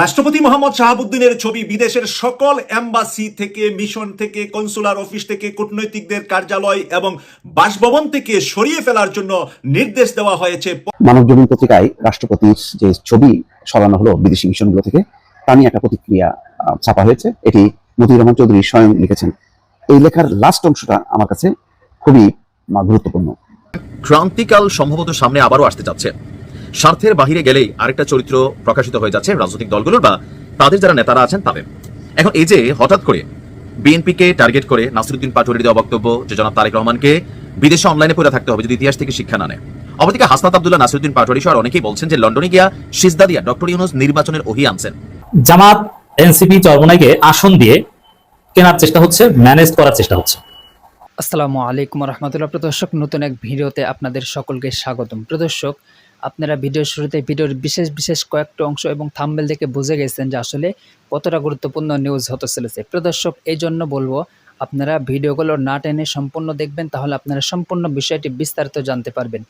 রাষ্ট্রপতি মোহাম্মদ শাহাবুদ্দিনের ছবি বিদেশের সকল এম্বাসি থেকে মিশন থেকে কনসুলার অফিস থেকে কূটনৈতিকদের কার্যালয় এবং বাসভবন থেকে সরিয়ে ফেলার জন্য নির্দেশ দেওয়া হয়েছে। মানব জমিন পত্রিকায় রাষ্ট্রপতির যে ছবি সরানো হলো বিদেশি মিশনগুলো থেকে তা নিয়ে একটা প্রতিক্রিয়া ছাপা হয়েছে। এটি মতিউর রহমান চৌধুরী স্বয়ং লিখেছেন। এই লেখার লাস্ট অংশটা আমার কাছে খুবই গুরুত্বপূর্ণ। ক্রান্তিকাল সম্ভবত সামনে আবারও আসতে যাচ্ছে স্বার্থের বাহিরে গেলেই আরেকটা চরিত্র প্রকাশিত হয়ে যাচ্ছে রাজনৈতিক দলগুলোর বা তাদের যারা নেতারা আছেন তাদের। এখন এই যে হঠাৎ করে বিএনপিকে টার্গেট করে নাসিরুদ্দিন পাটোয়ারির দেওয়া বক্তব্য যে জনাব তারেক রহমানকে বিদেশে অনলাইনে পড়ে থাকতে হবে যদি ইতিহাস থেকে শিক্ষা না নেয়। অপরদিকে হাসনাত আব্দুল্লাহ নাসিরুদ্দিন পাটোয়ারি সহ অনেকেই বলছেন যে লন্ডনে গিয়া সিজদা দিয়া ডক্টর ইউনুস নির্বাচনের ওহি আনছেন। জামাত এনসিপি চরমনাইকে আসন দিয়ে কেনার চেষ্টা হচ্ছে ম্যানেজ করার চেষ্টা হচ্ছে। আসসালামু আলাইকুম রহমতুল্লাহ। প্রদর্শক নতুন এক ভিডিওতে আপনাদের সকলকে স্বাগতম। প্রদর্শক আপনারা ভিডিওর শুরুতে, ভিডিওর বিশেষ বিশেষ কয়েকটা অংশ এবং থাম্বেল দেখে বুঝে গেছেন যে আসলে কতটা গুরুত্বপূর্ণ নিউজ হতে চলেছে। প্রদর্শক এই জন্য বলব আপনারা ভিডিওগুলো না টেনে সম্পূর্ণ দেখবেন, তাহলে আপনারা সম্পূর্ণ বিষয়টি বিস্তারিত জানতে পারবেন।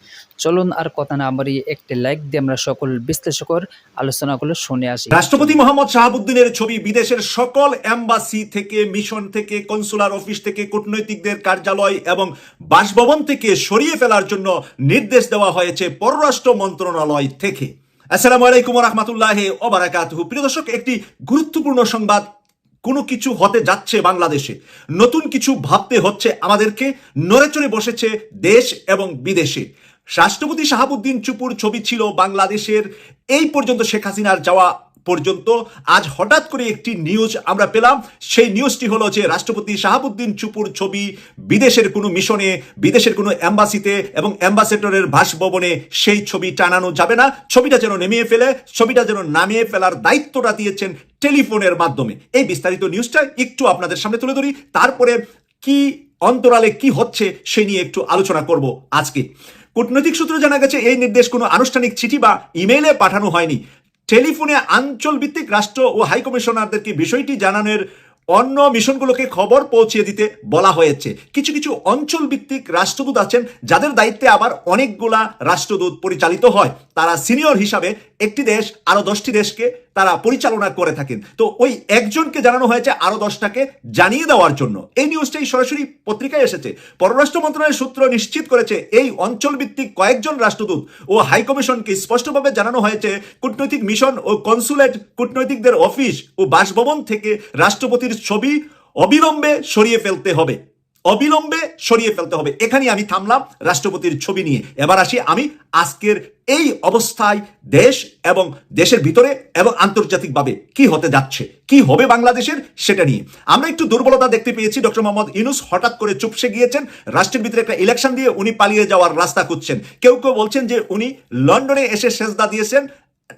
চলুন আর কথা না বাড়িয়ে একটি লাইক দিয়ে আমরা সকল বিশ্লেষকর আলোচনাগুলো শুনে আসি। রাষ্ট্রপতি মোহাম্মদ শাহাবুদ্দিনের ছবি, বিদেশের সকল এম্বাসি থেকে, মিশন থেকে, কনসুলার অফিস থেকে, কূটনৈতিকদের কার্যালয় এবং বাসভবন থেকে সরিয়ে ফেলার জন্য নির্দেশ দেওয়া হয়েছে পররাষ্ট্র মন্ত্রণালয় থেকে। আসসালামু আলাইকুম রহমতুল্লাহ ওবারাকাতুহু প্রিয় দর্শক, একটি গুরুত্বপূর্ণ সংবাদ কোনো কিছু হতে যাচ্ছে বাংলাদেশে। নতুন কিছু ভাবতে হচ্ছে আমাদেরকে। নড়েচড়ে বসেছে দেশ এবং বিদেশে। রাষ্ট্রপতি শাহাবুদ্দিন চুপুর ছবি ছিল বাংলাদেশের। এই পর্যন্ত শেখ হাসিনার যাওয়া পর্যন্ত আজ হঠাৎ করে একটি নিউজ আমরা পেলাম। সেই নিউজটি হলো যে রাষ্ট্রপতি শাহাবুদ্দিন চুপুর ছবি বিদেশের কোনো মিশনে, বিদেশের কোনো অ্যাম্বাসিতে এবং অ্যাম্বাসেডরের বাসভবনে সেই ছবি টানানো যাবে না। ছবিটা যেন নেমিয়ে ফেলে, ছবিটা যেন নামিয়ে ফেলার দায়িত্বটা দিয়েছেন টেলিফোনের মাধ্যমে। এই বিস্তারিত নিউজটা একটু আপনাদের সামনে তুলে ধরি। তারপরে কি অন্তরালে কি হচ্ছে সে নিয়ে একটু আলোচনা করব আজকে। কূটনৈতিক সূত্রে জানা গেছে, এই নির্দেশ কোনো আনুষ্ঠানিক চিঠি বা ইমেইলে পাঠানো হয়নি। টেলিফোনে আঞ্চল ভিত্তিক রাষ্ট্র ও হাইকমিশনারদেরকে বিষয়টি জানানোর অন্য মিশনগুলোকে খবর পৌঁছিয়ে দিতে বলা হয়েছে। কিছু কিছু অঞ্চল ভিত্তিক রাষ্ট্রদূত আছেন, যাদের দায়িত্বে আবার অনেকগুলা রাষ্ট্রদূত পরিচালিত হয়। তারা সিনিয়র হিসাবে একটি দেশ আরও দশটি দেশকে তারা পরিচালনা করে থাকেন। তো ওই একজনকে জানানো হয়েছে আরও দশটাকে জানিয়ে দেওয়ার জন্য। এই নিউজটাই সরাসরি পত্রিকায় এসেছে। পররাষ্ট্র মন্ত্রণালয়ের সূত্র নিশ্চিত করেছে, এই অঞ্চল ভিত্তিক কয়েকজন রাষ্ট্রদূত ও হাইকমিশনকে স্পষ্টভাবে জানানো হয়েছে, কূটনৈতিক মিশন ও কনসুলেট কূটনৈতিকদের অফিস ও বাসভবন থেকে রাষ্ট্রপতির ছবি অবিলম্বে সরিয়ে ফেলতে হবে। অবিলম্বে সরিয়ে ফেলতে হবে। এখানে আমি থামলাম রাষ্ট্রপতির ছবি নিয়ে। এবার আসি আমি আজকের এই অবস্থায় দেশ এবং দেশের ভিতরে এবং আন্তর্জাতিকভাবে কি হতে যাচ্ছে, কি হবে বাংলাদেশের সেটা নিয়ে। আমরা একটু দুর্বলতা দেখতে পেয়েছি, ডক্টর মোহাম্মদ ইনুস হঠাৎ করে চুপসে গিয়েছেন, রাষ্ট্রের ভিতরে একটা ইলেকশন দিয়ে উনি পালিয়ে যাওয়ার রাস্তা খুঁজছেন। কেউ কেউ বলছেন যে উনি লন্ডনে এসে সেজদা দিয়েছেন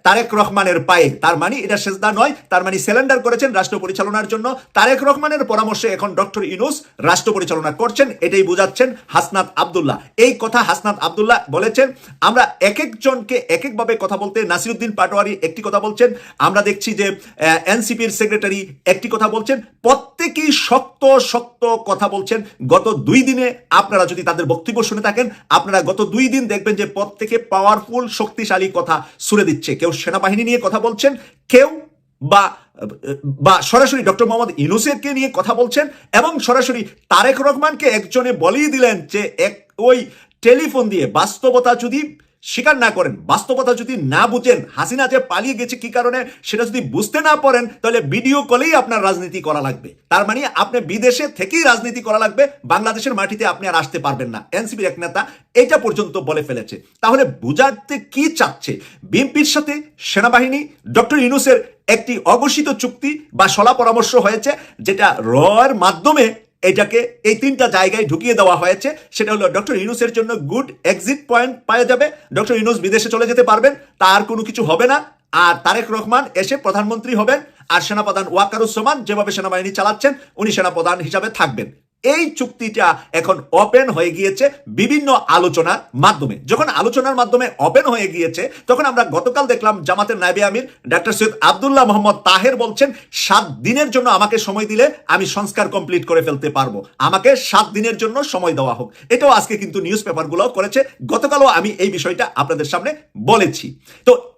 তারেক রহমানের পায়ে, তার মানে এটা সেজদা নয়, তার মানে সিলিন্ডার করেছেন রাষ্ট্র পরিচালনার জন্য। তারেক রহমানের পরামর্শে এখন ডক্টর ইনুস রাষ্ট্র পরিচালনা করছেন, এটাই বুঝাচ্ছেন হাসনাত আবদুল্লাহ। এই কথা হাসনাত আবদুল্লাহ বলেছেন, আমরা এক একজনকে এক একভাবে কথা বলতে নাসিরুদ্দিন পাটোয়ারি একটি কথা বলছেন, আমরা দেখছি যে এনসিপির সেক্রেটারি একটি কথা বলছেন, প্রত্যেকেই শক্ত শক্ত কথা বলছেন, গত দুই দিনে আপনারা যদি তাদের বক্তব্য শুনে থাকেন, আপনারা গত দুই দিন দেখবেন যে প্রত্যেকে পাওয়ারফুল শক্তিশালী কথা শুনে দিচ্ছে। কেউ সেনাবাহিনী নিয়ে কথা বলছেন, কেউ বা বা সরাসরি ডক্টর মোহাম্মদ ইউনুসেরকে নিয়ে কথা বলছেন এবং সরাসরি তারেক রহমানকে একজনে বলিয়ে দিলেন যে এক ওই টেলিফোন দিয়ে বাস্তবতা যদি স্বীকার না করেন, বাস্তবতা যদি না বুঝেন, হাসিনা যে পালিয়ে গেছে কি কারণে সেটা যদি বুঝতে না পারেন, তাহলে ভিডিও কলেই আপনার রাজনীতি করা লাগবে। তার মানে আপনি বিদেশে থেকেই রাজনীতি করা লাগবে, বাংলাদেশের মাটিতে আপনি আর আসতে পারবেন না। এনসিপির এক নেতা এটা পর্যন্ত বলে ফেলেছে। তাহলে বুঝাতে কি চাচ্ছে? বিএনপির সাথে সেনাবাহিনী, ডক্টর ইউনুসের একটি অঘোষিত চুক্তি বা সলা পরামর্শ হয়েছে, যেটা রয়ের মাধ্যমে এটাকে এই তিনটা জায়গায় ঢুকিয়ে দেওয়া হয়েছে। সেটা হলো ডক্টর ইউনুসের জন্য গুড এক্সিট পয়েন্ট পাওয়া যাবে। ডক্টর ইউনুস বিদেশে চলে যেতে পারবেন, তার কোনো কিছু হবে না। আর তারেক রহমান এসে প্রধানমন্ত্রী হবেন। আর সেনাপ্রধান ওয়াকারুজ্জামান যেভাবে সেনাবাহিনী চালাচ্ছেন, উনি সেনাপ্রধান হিসাবে থাকবেন। এই চুক্তিটা এখন ওপেন হয়ে গিয়েছে বিভিন্ন আলোচনার মাধ্যমে। যখন আলোচনার মাধ্যমে ওপেন হয়ে গিয়েছে, তখন আমরা গতকাল দেখলাম জামাতের নাইবে আমির ডাক্তার সৈয়দ আবদুল্লাহ মোহাম্মদ তাহের বলছেন, সাত দিনের জন্য আমাকে সময় দিলে আমি সংস্কার কমপ্লিট করে ফেলতে পারব। আমাকে সাত দিনের জন্য সময় দেওয়া হোক। এটাও আজকে কিন্তু নিউজ পেপারগুলো করেছে। গতকালও আমি এই বিষয়টা আপনাদের সামনে বলেছি। তো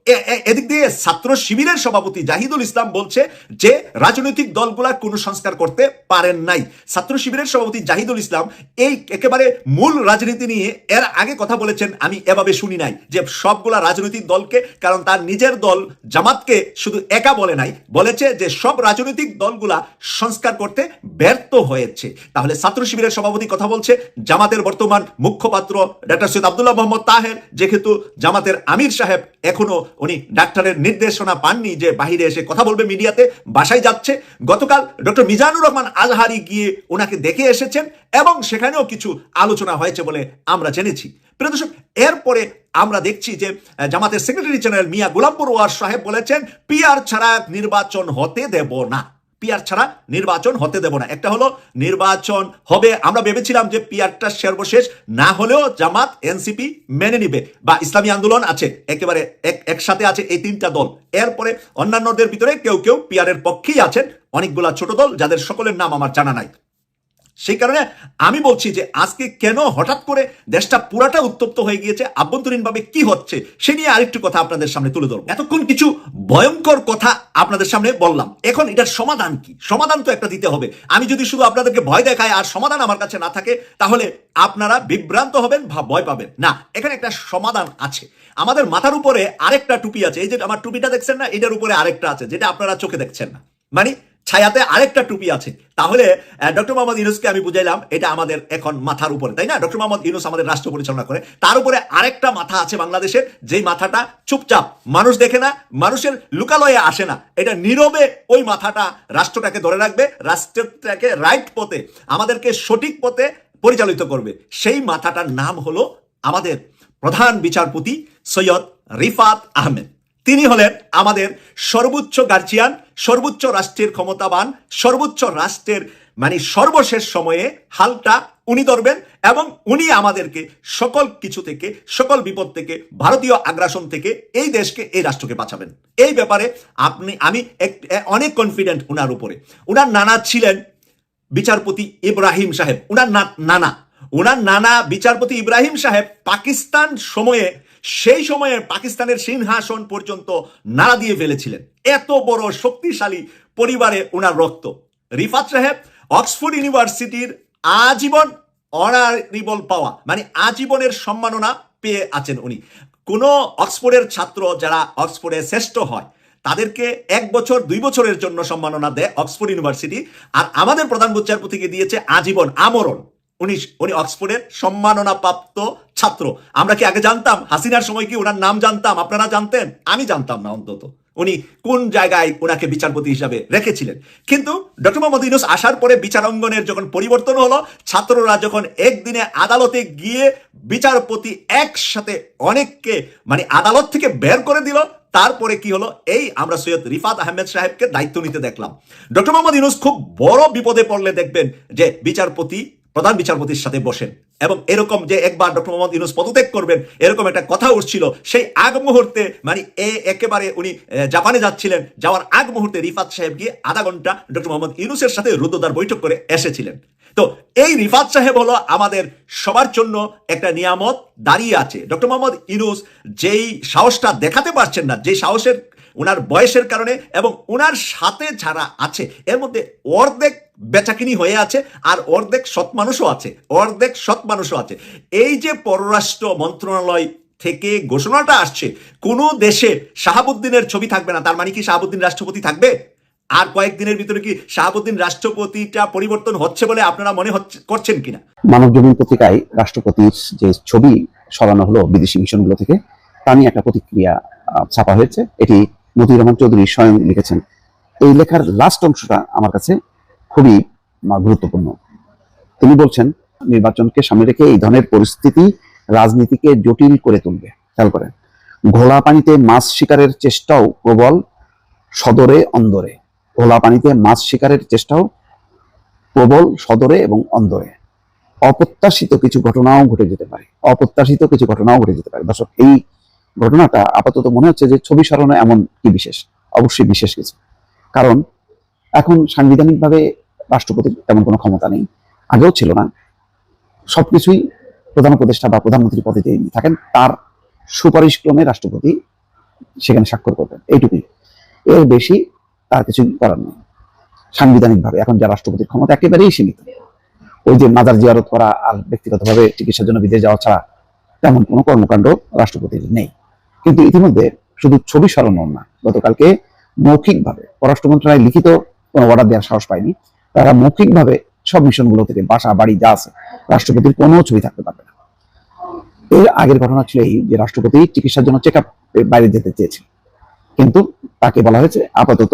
এদিক দিয়ে ছাত্র শিবিরের সভাপতি জাহিদুল ইসলাম বলছে যে, রাজনৈতিক দলগুলা কোনো সংস্কার করতে পারেন নাই। ছাত্র শিবিরের সভাপতি জাহিদুল ইসলাম এই একেবারে মূল রাজনীতি নিয়ে এর আগে কথা বলেছেন, আমি এভাবে শুনি নাই। যে, সবগুলা রাজনৈতিক দলকে, কারণ তার নিজের দল জামাতকে শুধু একা বলে নাই, বলেছে যে, সব রাজনৈতিক দলগুলা সংস্কার করতে ব্যর্থ হয়েছে। তাহলে ছাত্র শিবিরের সভাপতি কথা বলছে, জামাতের বর্তমান মুখপাত্র ডাক্তার সৈয়দ আবদুল্লাহ মোহাম্মদ তাহের, যেহেতু জামাতের আমির সাহেব এখনও উনি ডাক্তারের নির্দেশনা পাননি যে বাহিরে এসে কথা বলবে মিডিয়াতে, বাসায় যাচ্ছে। গতকাল ডক্টর মিজানুর রহমান আজহারি গিয়ে ওনাকে দেখে এসেছেন এবং সেখানেও কিছু আলোচনা হয়েছে বলে আমরা জেনেছি। প্রিয় দর্শক, এরপরে আমরা দেখছি যে জামাতের সেক্রেটারি জেনারেল মিয়া গোলামপুর ওয়ার সাহেব বলেছেন, পিআর ছাড়া নির্বাচন হতে দেব না। পিআর ছাড়া নির্বাচন হতে দেব না। একটা হলো নির্বাচন হবে। আমরা ভেবেছিলাম যে পিয়ারটা সর্বশেষ, না হলেও জামাত এনসিপি মেনে নিবে বা ইসলামী আন্দোলন আছে, একেবারে এক একসাথে আছে এই তিনটা দল। এরপরে অন্যান্যদের ভিতরে কেউ কেউ পিয়ারের পক্ষেই আছেন। অনেকগুলা ছোট দল, যাদের সকলের নাম আমার জানা নাই। সেই কারণে আমি বলছি যে আজকে কেন হঠাৎ করে দেশটা পুরাটা উত্তপ্ত হয়ে গিয়েছে, আভ্যন্তরীণভাবে কি হচ্ছে, সে নিয়ে আরেকটু কথা আপনাদের সামনে তুলে ধরবো। এতক্ষণ কিছু ভয়ঙ্কর কথা আপনাদের সামনে বললাম। এখন এটার সমাধান কি? সমাধান তো একটা দিতে হবে। আমি যদি শুধু আপনাদেরকে ভয় দেখাই আর সমাধান আমার কাছে না থাকে, তাহলে আপনারা বিভ্রান্ত হবেন বা ভয় পাবেন। না, এখানে একটা সমাধান আছে। আমাদের মাথার উপরে আরেকটা টুপি আছে। এই যে আমার টুপিটা দেখছেন না, এটার উপরে আরেকটা আছে, যেটা আপনারা চোখে দেখছেন না। মানে ছায়াতে আরেকটা টুপি আছে। তাহলে ডক্টর মোহাম্মদ ইউনুসকে আমি বুঝাইলাম, এটা আমাদের এখন মাথার উপরে, তাই না? ডক্টর মোহাম্মদ ইউনুস আমাদের রাষ্ট্র পরিচালনা করে। তার উপরে আরেকটা মাথা আছে বাংলাদেশের, যেই মাথাটা চুপচাপ, মানুষ দেখে না, মানুষের লুকালয়ে আসে না। এটা নীরবে ওই মাথাটা রাষ্ট্রটাকে ধরে রাখবে, রাষ্ট্রটাকে রাইট পথে, আমাদেরকে সঠিক পথে পরিচালিত করবে। সেই মাথাটার নাম হলো আমাদের প্রধান বিচারপতি সৈয়দ রিফাত আহমেদ। তিনি হলেন আমাদের সর্বোচ্চ গার্জিয়ান, সর্বোচ্চ রাষ্ট্রের ক্ষমতাবান, সর্বোচ্চ রাষ্ট্রের মানে সর্বশেষ সময়ে হালটা উনি ধরবেন এবং উনি আমাদেরকে সকল কিছু থেকে, সকল বিপদ থেকে, ভারতীয় আগ্রাসন থেকে এই দেশকে, এই রাষ্ট্রকে বাঁচাবেন। এই ব্যাপারে আপনি, আমি অনেক কনফিডেন্ট উনার উপরে। উনার নানা ছিলেন বিচারপতি ইব্রাহিম সাহেব, উনার নানা। উনার নানা বিচারপতি ইব্রাহিম সাহেব পাকিস্তান সময়ে সেই সময়ে পাকিস্তানের সিংহাসন পর্যন্ত নাড়া দিয়ে ফেলেছিলেন। এত বড় শক্তিশালী পরিবারে ওনার রক্ত। রিফাত সাহেব, অক্সফোর্ড ইউনিভার্সিটির আজীবন অনারিবল পাওয়া মানে আজীবনের সম্মাননা পেয়ে আছেন উনি। কোনো অক্সফোর্ডের ছাত্র যারা অক্সফোর্ডে শ্রেষ্ঠ হয়, তাদেরকে এক বছর, দুই বছরের জন্য সম্মাননা দেয় অক্সফোর্ড ইউনিভার্সিটি। আর আমাদের প্রধান বিচারপতিকে দিয়েছে আজীবন আমরণ। উনি উনি অক্সফোর্ডের সম্মাননা প্রাপ্ত ছাত্র। আমরা কি আগে জানতাম? হাসিনার সময় কি ওনার নাম জানতাম? আপনারা জানতেন? আমি জানতাম না অন্তত। উনি কোন জায়গায় ওনাকে বিচারপতি হিসাবে রেখেছিলেন? কিন্তু ডক্টর মোহাম্মদ ইউনুস আসার পরে বিচারাঙ্গনের যখন পরিবর্তন হলো, ছাত্ররা যখন একদিনে আদালতে গিয়ে বিচারপতি একসাথে অনেককে মানে আদালত থেকে বের করে দিল, তারপরে কি হলো? এই আমরা সৈয়দ রিফাত আহমেদ সাহেবকে দায়িত্ব নিতে দেখলাম। ডক্টর মোহাম্মদ ইউনুস খুব বড় বিপদে পড়লে দেখবেন যে বিচারপতি প্রধান বিচারপতির সাথে বসেন। এবং এরকম যে একবার ডক্টর মোহাম্মদ ইউনুস পদত্যাগ করবেন, এরকম একটা কথা উঠছিল। সেই আগ মুহূর্তে মানে এ একেবারে উনি জাপানে যাচ্ছিলেন। যাওয়ার আগ মুহূর্তে রিফাত সাহেব গিয়ে আধা ঘণ্টা ডক্টর মোহাম্মদ ইউনুসের সাথে রুদ্রদার বৈঠক করে এসেছিলেন। তো এই রিফাত সাহেব হলো আমাদের সবার জন্য একটা নিয়ামত দাঁড়িয়ে আছে। ডক্টর মোহাম্মদ ইউনুস যেই সাহসটা দেখাতে পারছেন না, যে সাহসের ওনার বয়সের কারণে এবং ওনার সাথে যারা আছে, এর মধ্যে অর্ধেক বেচাকিনি হয়ে আছে আর অর্ধেক সৎ মানুষও আছে, অর্ধেক সৎ মানুষও আছে। এই যে পররাষ্ট্র মন্ত্রণালয় থেকে ঘোষণাটা আসছে, কোনো দেশে শাহাবুদ্দিনের ছবি থাকবে না, তার মানে কি শাহাবুদ্দিন রাষ্ট্রপতি থাকবে? আর কয়েকদিনের ভিতরে কি শাহাবুদ্দিন রাষ্ট্রপতিটা পরিবর্তন হচ্ছে বলে আপনারা মনে হচ্ছে, করছেন কিনা? মানব জমিন পত্রিকায় রাষ্ট্রপতির যে ছবি সরানো হলো বিদেশি মিশনগুলো থেকে, তা নিয়ে একটা প্রতিক্রিয়া ছাপা হয়েছে। এটি মতিউর রহমান চৌধুরী স্বয়ং লিখেছেন। এই লেখার লাস্ট অংশটা আমার কাছে খুবই গুরুত্বপূর্ণ। তিনি বলছেন, নির্বাচনকে সামনে রেখে এই ধরনের পরিস্থিতি রাজনীতিকে জটিল করে তুলবে। খেয়াল করেন, ঘোলা পানিতে মাছ শিকারের চেষ্টাও প্রবল, সদরে, অন্দরে। ঘোলা পানিতে মাছ শিকারের চেষ্টাও প্রবল, সদরে এবং অন্দরে। অপ্রত্যাশিত কিছু ঘটনাও ঘটে যেতে পারে। অপ্রত্যাশিত কিছু ঘটনাও ঘটে যেতে পারে। দর্শক, এই ঘটনাটা আপাতত মনে হচ্ছে যে ছবি সরানো এমন কি বিশেষ? অবশ্যই বিশেষ কিছু। কারণ, এখন সাংবিধানিকভাবে রাষ্ট্রপতির তেমন কোনো ক্ষমতা নেই। আগেও ছিল না। সবকিছুই প্রধান উপদেষ্টা বা প্রধানমন্ত্রী পদে তিনি থাকেন। তার সুপারিশ ক্রমে রাষ্ট্রপতি সেখানে স্বাক্ষর করবেন। এইটুকুই। এর বেশি তার কিছু করার নেই। সাংবিধানিকভাবে এখন যা রাষ্ট্রপতির ক্ষমতা একেবারেই সীমিত। ওই যে মাজার জিয়ারত করা আর ব্যক্তিগতভাবে চিকিৎসার জন্য বিদেশ যাওয়া ছাড়া তেমন কোনো কর্মকাণ্ড রাষ্ট্রপতির নেই। কিন্তু ইতিমধ্যে শুধু ছবি সরানো না, গতকালকে মৌখিকভাবে পররাষ্ট্র মন্ত্রণালয় লিখিত কোনো অর্ডার দেওয়ার সাহস পায়নি। তারা মৌখিকভাবে সব মিশনগুলো থেকে বাসা, বাড়ি যা আছে, রাষ্ট্রপতির কোনো ছবি থাকতে পারবে না। এর আগের ঘটনা ছিল এই যে রাষ্ট্রপতি চিকিৎসার জন্য চেক আপ বাইরে যেতে চেয়েছিল। কিন্তু তাকে বলা হয়েছে আপাতত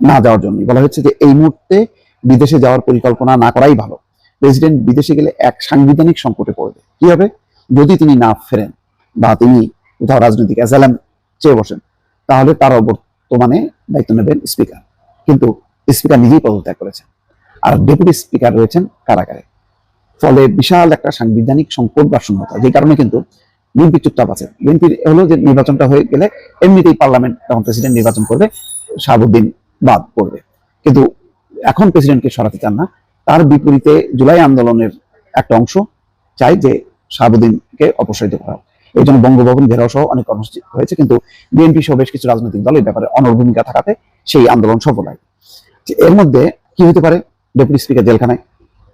না যাওয়ার জন্য বলা হয়েছে যে এই মুহূর্তে বিদেশে যাওয়ার পরিকল্পনা না করাই ভালো। প্রেসিডেন্ট বিদেশে গেলে এক সাংবিধানিক সংকটে পড়বে। কি হবে? যদি তিনি না ফেরেন বা তিনি কোথাও রাজনৈতিক অ্যাজালাম চেয়ে বসেন, তাহলে তার বর্তমানে দায়িত্ব নেবেন স্পিকার কিন্তু স্পিকার নিজেই পদত্যাগ করেছেন। আর ডেপুটি স্পিকার রয়েছেন কারাগারে। ফলে বিশাল একটা সাংবিধানিক সংকট বা শূন্যতা, যে কারণে কিন্তু বিএনপি চুপচাপ আছে। বিএনপির হলো যে নির্বাচনটা হয়ে গেলে এমনিতেই পার্লামেন্ট তখন প্রেসিডেন্ট নির্বাচন করবে, শাহাবুদ্দিন বাদ পড়বে। কিন্তু এখন প্রেসিডেন্টকে সরাতে চান না। তার বিপরীতে জুলাই আন্দোলনের একটা অংশ চাই যে শাহাবুদ্দিনকে অপসারিত করা। এই জন্য বঙ্গভবন ঘেরাও সহ অনেক কর্মসূচি হয়েছে, কিন্তু বিএনপি সহ বেশ কিছু রাজনৈতিক দল এই ব্যাপারে অনর ভূমিকা থাকাতে সেই আন্দোলন সফল হয় এর মধ্যে কি হতে পারে? ডেপুটি স্পিকার জেলখানায়,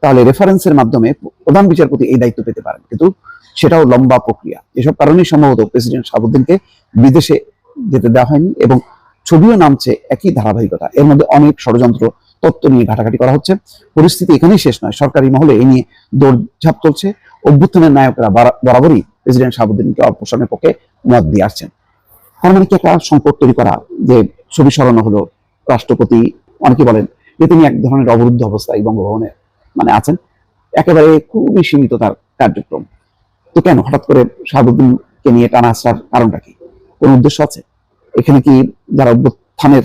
তাহলে রেফারেন্সের মাধ্যমে প্রধান বিচারপতি এই দায়িত্ব পেতে পারেন। কিন্তু সেটাও লম্বা প্রক্রিয়া। এসব কারণেই সম্ভবত প্রেসিডেন্ট শাহাবুদ্দিনকে বিদেশে যেতে দেওয়া হয়নি এবং ছবিও নামছে একই ধারাবাহিকতা। এর মধ্যে অনেক ষড়যন্ত্র, তত্ত্ব নিয়ে ঘাটাঘাটি করা হচ্ছে। পরিস্থিতি এখানেই শেষ নয়। সরকারি মহলে এই নিয়ে দৌড়ঝাঁপ চলছে। অভ্যুত্থানের নায়করা বারা- বরাবরই প্রেসিডেন্ট শাহাবুদ্দিনকে অপসারণের পক্ষে মত দিয়ে আসছেন। তার মানে কি একটা সংকট তৈরি করা, যে ছবি সরানো হলো রাষ্ট্রপতি অনেকে বলেন যে তিনি এক ধরনের অবরুদ্ধ অবস্থায় বঙ্গভবনে মানে আছেন, একেবারে খুবই সীমিত তার কার্যক্রম। তো কেন? হঠাৎ করে শাহাবুদ্দিনকে নিয়ে টানা আসার কারণটা কি? কোন উদ্দেশ্য আছে? এখানে কি যারা অভ্যুত্থানের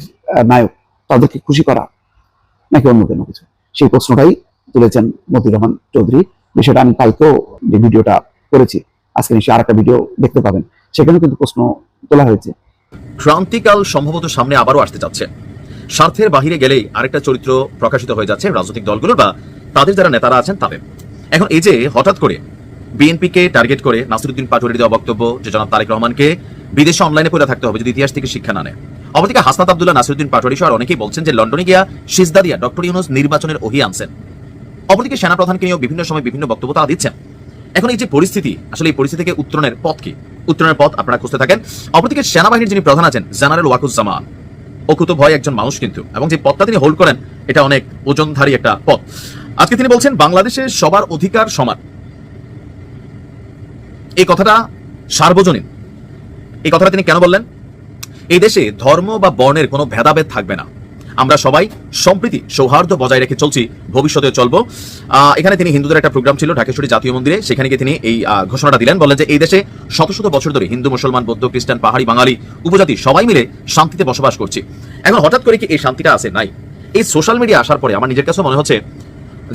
নায়ক, তাদেরকে খুশি করা, নাকি অন্য কোনো কিছু? সেই প্রশ্নটাই তুলেছেন মতিউর রহমান চৌধুরী। বিষয়টা আমি কালকেও যে ভিডিওটা করেছি, আজকে নিশ্চয়ই আর একটা ভিডিও দেখতে পাবেন। সেখানেও কিন্তু প্রশ্ন তোলা হয়েছে। ক্রান্তিকাল সম্ভবত সামনে আবারও আসতে যাচ্ছে স্বার্থের বাহিরে গেলেই আরেকটা চরিত্র প্রকাশিত হয়ে যাচ্ছে রাজনৈতিক দলগুলোর বা তাদের যারা নেতারা আছেন তাদের। এখন এই যে হঠাৎ করে বিএনপিকে টার্গেট করে নাসিরুদ্দিন পাটোয়ারির দেওয়া বক্তব্য যে জনাব তারেক রহমানকে বিদেশে অনলাইনে পড়ে থাকতে হবে যদি ইতিহাস থেকে শিক্ষা না নেয়। অপরদিকে হাসনাত আব্দুল্লাহ, নাসিরুদ্দিন পাটোয়ারি সহ অনেকেই বলছেন যে লন্ডনে গিয়া সিজদা দিয়া ডক্টর ইউনুস নির্বাচনের ওহি আনছেন। অপরদিকে সেনাপ্রধানকে নিয়েও বিভিন্ন সময় বিভিন্ন বক্তব্য তারা দিচ্ছেন। এখন এই যে পরিস্থিতি, আসলে এই পরিস্থিতি থেকে উত্তরণের পথ কি? উত্তরণের পথ আপনারা খুঁজতে থাকেন। অপরদিকে সেনাবাহিনীর যিনি প্রধান আছেন, জেনারেল ওয়াকুজ্জামান অকুত ভয় একজন মানুষ কিন্তু, এবং যে পথটা তিনি হোল্ড করেন, এটা অনেক ওজনধারী একটা পথ। আজকে তিনি বলছেন, বাংলাদেশে সবার অধিকার সমান। এই কথাটা সার্বজনীন। এই কথাটা তিনি কেন বললেন? এই দেশে ধর্ম বা বর্ণের কোনো ভেদাভেদ থাকবে না। আমরা সবাই সম্প্রীতি সৌহার্দ্য বজায় রেখে চলছি ভবিষ্যতে চলবো। এখানে তিনি হিন্দুদের একটা প্রোগ্রাম ছিল, ঢাকেশ্বরী জাতীয় মন্দিরে। সেখানে গিয়ে তিনি এই ঘোষণাটা দিলেন বললেন যে এই দেশে শত শত বছর ধরে হিন্দু, মুসলমান, বৌদ্ধ, খ্রিস্টান, পাহাড়ি, বাঙালি, উপজাতি সবাই মিলে শান্তিতে বসবাস করছি। এখন হঠাৎ করে কি এই শান্তিটা আছে? নাই। এই সোশ্যাল মিডিয়া আসার পরে আমার নিজের কাছে মনে হচ্ছে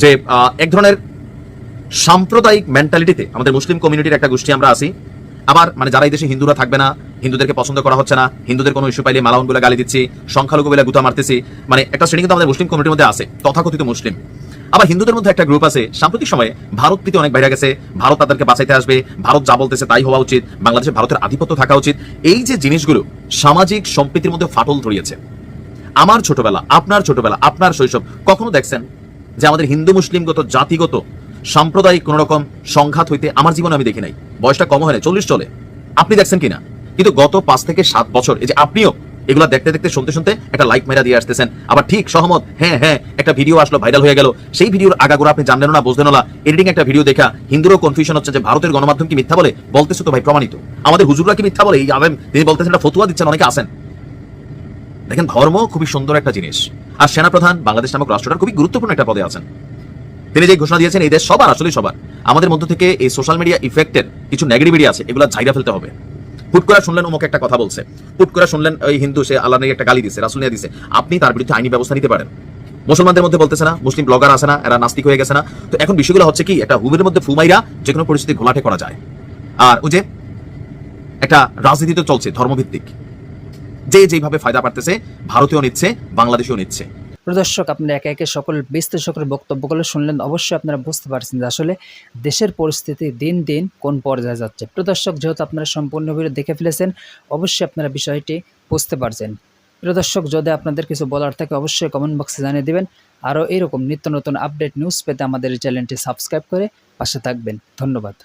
যে এক ধরনের সাম্প্রদায়িক মেন্টালিটিতে আমাদের মুসলিম কমিউনিটির একটা গোষ্ঠী আমরা আছি। আবার মানে যারা এই দেশে হিন্দুরা থাকবে না, হিন্দুদেরকে পছন্দ করা হচ্ছে না, হিন্দুদের কোনো ইস্যু পাইলে মালাউন বলে গালি দিচ্ছি সংখ্যালঘু বলে গুতা মারতেছি মানে একটা শ্রেণি কিন্তু আমাদের মুসলিম কমিউনিটির মধ্যে আছে, তথাকথিত মুসলিম। আবার হিন্দুদের মধ্যে একটা গ্রুপ আছে, সাম্প্রতিক সময়ে ভারত প্রীতি অনেক বাইরে গেছে, ভারত তাদেরকে বাঁচাইতে আসবে, ভারত যা বলতেছে তাই হওয়া উচিত, বাংলাদেশে ভারতের আধিপত্য থাকা উচিত, এই যে জিনিসগুলো সামাজিক সম্প্রীতির মধ্যে ফাটল ধরিয়েছে। আমার ছোটবেলা, আপনার ছোটবেলা, আপনার শৈশব, কখনো দেখছেন যে আমাদের হিন্দু মুসলিমগত জাতিগত সাম্প্রদায়িক কোন রকম সংঘাত হইতে আমার জীবনে আমি দেখি নাই। বয়সটা কম হয় না চল্লিশ চলে। আপনি দেখছেন কিনা? কিন্তু গত পাঁচ থেকে সাত বছর, এই যে আপনিও এগুলো দেখতে দেখতে, শুনতে শুনতে একটা লাইক মেরা দিয়ে আসতেছেন। আবার ঠিক সহমত হ্যাঁ হ্যাঁ একটা ভিডিও আসলো ভাইরাল হয়ে গেল। সেই ভিডিওর আগাগোড়া আপনি জানলেন না, বুঝলেন না। এডিটিং একটা ভিডিও দেখা, হিন্দুরও কনফিউশন হচ্ছে যে ভারতের গণমাধ্যম কি মিথ্যা বলে? বলতেছে তো ভাই, প্রমাণিত। আমাদের হুজুররা কি মিথ্যা বলে? এই আলেম, তিনি বলতেছেন একটা ফতুয়া দিচ্ছেন, অনেকে আসেন দেখেন, ধর্ম খুবই সুন্দর একটা জিনিস। আর সেনাপ্রধান বাংলাদেশ নামক রাষ্ট্রটার খুবই গুরুত্বপূর্ণ একটা পদে আছেন। তিনি যে ঘোষণা দিয়েছেন, এই দেশ সবার আসলে সবার। আমাদের মধ্য থেকে এই সোশ্যাল মিডিয়া ইফেক্টের কিছু নেগেটিভিটি আছে, এগুলো ঝাইরা ফেলতে হবে। হুট করে শুনলেন অমুক একটা কথা বলছে। হুট করে শুনলেন ওই হিন্দু, সে আল্লাহ একটা গালি দিছে রাসুল নিয়ে দিছে আপনি তার বিরুদ্ধে আইনি ব্যবস্থা নিতে পারেন। মুসলমানদের মধ্যে বলতেছে না, মুসলিম ব্লগার আছে না, এরা নাস্তিক হয়ে গেছে না। তো এখন বিষয়গুলো হচ্ছে কি, একটা হুবের মধ্যে ফুমাইরা যে কোনো পরিস্থিতি ঘোলাটে করা যায়। আর ওই যে একটা রাজনীতি তো চলছে, ধর্মভিত্তিক। যে যেভাবে ফায়দা পারতেছে, ভারতীয় নিচ্ছে বাংলাদেশেও নিচ্ছে। প্রদর্শক, আপনারা একে একে সকল বিশ্লেষকের বক্তব্যগুলো শুনলেন, অবশ্যই আপনারা বুঝতে পারছেন যে আসলে দেশের পরিস্থিতি দিন দিন কোন পর্যায়ে যাচ্ছে। প্রদর্শক, যেহেতু আপনারা সম্পূর্ণ ভিডিও দেখে ফেলেছেন, অবশ্যই আপনারা বিষয়টি বুঝতে পারছেন। প্রদর্শক, যদি আপনাদের কিছু বলার থাকে, অবশ্যই কমেন্ট বক্সে জানিয়ে দিবেন। আরও এরকম নিত্য নতুন আপডেট নিউজ পেতে আমাদের চ্যানেলটি সাবস্ক্রাইব করে পাশে থাকবেন। ধন্যবাদ।